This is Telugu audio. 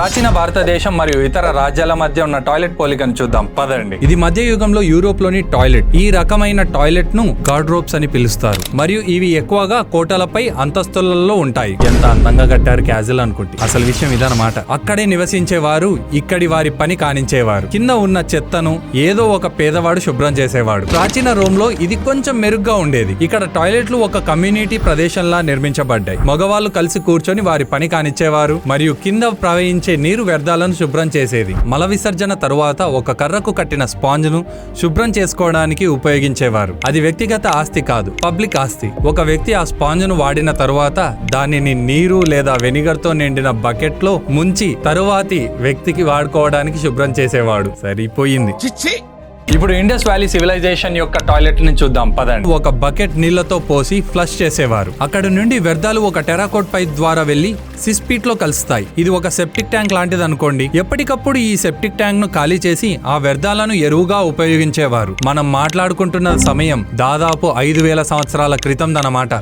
ప్రాచీన భారతదేశం మరియు ఇతర రాజ్యాల మధ్య ఉన్న టాయిలెట్ పోలికను చూద్దాం. పదండి. ఇది మధ్య యుగంలో యూరోప్లోని టాయిలెట్. ఈ రకమైన టాయిలెట్ను గార్డ్రోప్స్ అని పిలుస్తారు. మరియు ఇవి ఎక్కువగా కోటలపై అంతస్తులలో ఉంటాయి. ఎంత అందంగా కట్టారు క్యాజువల్ అనుకుంటే. అసలు విషయం ఇదన్నమాట. అక్కడే నివసించే వారు ఇక్కడి వారి పని కానించేవారు. కింద ఉన్న చెత్తను ఏదో ఒక పేదవాడు శుభ్రం చేసేవాడు. ప్రాచీన రోమ్లో ఇది కొంచెం మెరుగ్గా ఉండేది. ఇక్కడ టాయిలెట్లు ఒక కమ్యూనిటీ ప్రదేశంలా నిర్మించబడ్డాయి. మగవాళ్ళు కలిసి కూర్చొని వారి పని కానిచ్చేవారు. మరియు కింద ప్రవహించే నీరు వ్యర్థాలను శుభ్రం చేసేది. మల విసర్జన తరువాత ఒక కర్రకు కట్టిన స్పాంజ్ను శుభ్రం చేసుకోవడానికి ఉపయోగించేవారు. అది వ్యక్తిగత ఆస్తి కాదు పబ్లిక్ ఆస్తి. ఒక వ్యక్తి ఆ స్పాంజ్ను వాడిన తరువాత దానిని నీరు లేదా వెనిగర్తో నిండిన బకెట్లో ముంచి తరువాతి వ్యక్తికి వాడుకోవడానికి శుభ్రం చేసేవాడు. సరిపోయింది. ఇప్పుడు ఇండస్ వ్యాలీ సివిలైజేషన్ యొక్క టాయిలెట్ని చూద్దాం పదండి. ఒక బకెట్ నీళ్ళతో పోసి ఫ్లష్ చేసేవారు. అక్కడ నుండి వ్యర్థాలు ఒక టెరాకోట్ పైప్ ద్వారా వెళ్ళి సిస్పీట్లో కలుస్తాయి. ఇది ఒక సెప్టిక్ ట్యాంక్ లాంటిది అనుకోండి ఎప్పటికప్పుడు ఈ సెప్టిక్ ట్యాంక్ను ఖాళీ చేసి ఆ వ్యర్థాలను ఎరువుగా ఉపయోగించేవారు. మనం మాట్లాడుకుంటున్న సమయం దాదాపు ఐదు వేల సంవత్సరాల క్రితం దనమాట